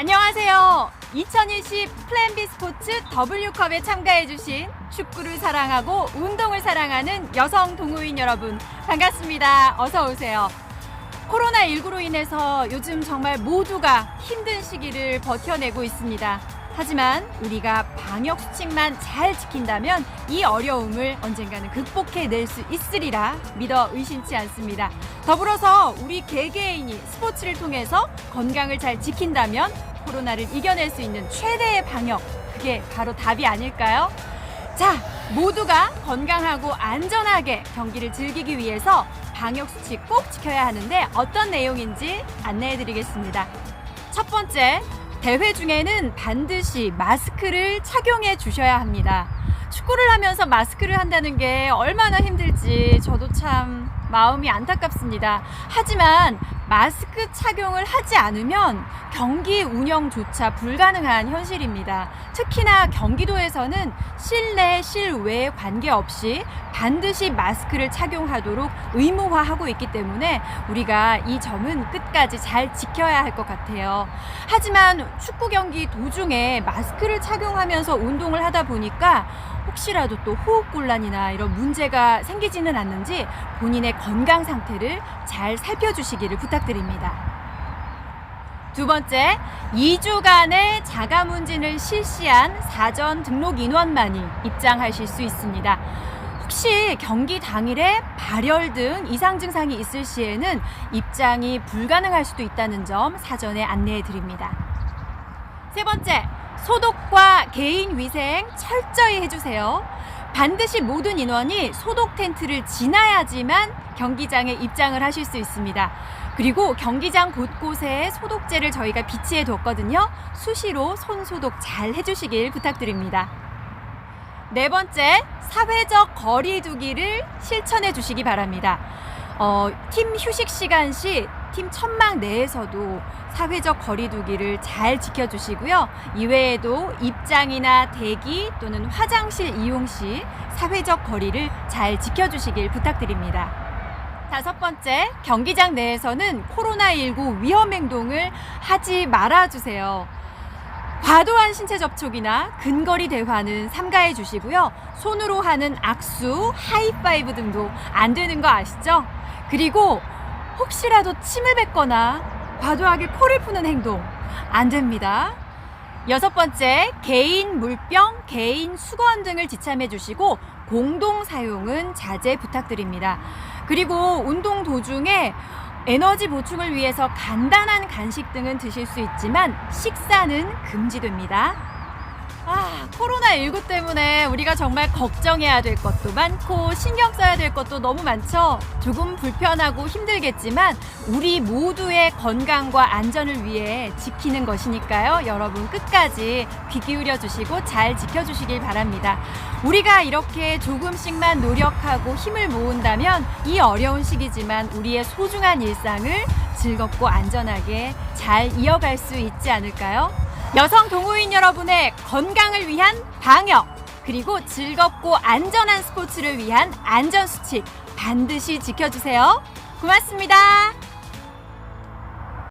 안녕하세요. 2020 플랜 B 스포츠 W컵에 참가해주신 축구를 사랑하고 운동을 사랑하는 여성 동호인 여러분 반갑습니다. 어서 오세요. 코로나19로 인해서 요즘 정말 모두가 힘든 시기를 버텨내고 있습니다. 하지만 우리가 방역 수칙만 잘 지킨다면 이 어려움을 언젠가는 극복해낼 수 있으리라 믿어 의심치 않습니다. 더불어서 우리 개개인이 스포츠를 통해서 건강을 잘 지킨다면 코로나를 이겨낼 수 있는 최대의 방역, 그게 바로 답이 아닐까요? 자, 모두가 건강하고 안전하게 경기를 즐기기 위해서 방역 수칙 꼭 지켜야 하는데 어떤 내용인지 안내해 드리겠습니다. 첫 번째, 대회 중에는 반드시 마스크를 착용해 주셔야 합니다. 축구를 하면서 마스크를 한다는 게 얼마나 힘들지 저도 참 마음이 안타깝습니다. 하지만 마스크 착용을 하지 않으면 경기 운영조차 불가능한 현실입니다. 특히나 경기도에서는 실내, 실외 관계없이 반드시 마스크를 착용하도록 의무화하고 있기 때문에 우리가 이 점은 끝까지 잘 지켜야 할 것 같아요. 하지만 축구 경기 도중에 마스크를 착용하면서 운동을 하다 보니까 혹시라도 또 호흡곤란이나 이런 문제가 생기지는 않는지 본인의 건강 상태를 잘 살펴주시기를 부탁드립니다. 두 번째, 2주간의 자가 문진을 실시한 사전 등록 인원만이 입장하실 수 있습니다. 혹시 경기 당일에 발열 등 이상 증상이 있을 시에는 입장이 불가능할 수도 있다는 점 사전에 안내해 드립니다. 세 번째, 소독과 개인 위생 철저히 해주세요. 반드시 모든 인원이 소독 텐트를 지나야지만 경기장에 입장을 하실 수 있습니다. 그리고 경기장 곳곳에 소독제를 저희가 비치해 뒀거든요. 수시로 손 소독 잘 해주시길 부탁드립니다. 네 번째, 사회적 거리 두기를 실천해 주시기 바랍니다. 어, 팀 휴식 시간 시 팀 천막 내에서도 사회적 거리두기를 잘 지켜주시고요. 이외에도 입장이나 대기 또는 화장실 이용 시 사회적 거리를 잘 지켜주시길 부탁드립니다. 다섯 번째, 경기장 내에서는 코로나19 위험 행동을 하지 말아주세요. 과도한 신체 접촉이나 근거리 대화는 삼가해 주시고요. 손으로 하는 악수, 하이파이브 등도 안 되는 거 아시죠? 그리고 혹시라도 침을 뱉거나 과도하게 코를 푸는 행동 안 됩니다. 여섯 번째, 개인 물병, 개인 수건 등을 지참해 주시고 공동 사용은 자제 부탁드립니다. 그리고 운동 도중에 에너지 보충을 위해서 간단한 간식 등은 드실 수 있지만 식사는 금지됩니다. 아, 코로나19 때문에 우리가 정말 걱정해야 될 것도 많고 신경 써야 될 것도 너무 많죠. 조금 불편하고 힘들겠지만 우리 모두의 건강과 안전을 위해 지키는 것이니까요. 여러분 끝까지 귀 기울여 주시고 잘 지켜 주시길 바랍니다. 우리가 이렇게 조금씩만 노력하고 힘을 모은다면 이 어려운 시기지만 우리의 소중한 일상을 즐겁고 안전하게 잘 이어갈 수 있지 않을까요? 여성 동호인 여러분의 건강을 위한 방역, 그리고 즐겁고 안전한 스포츠를 위한 안전수칙 반드시 지켜주세요. 고맙습니다.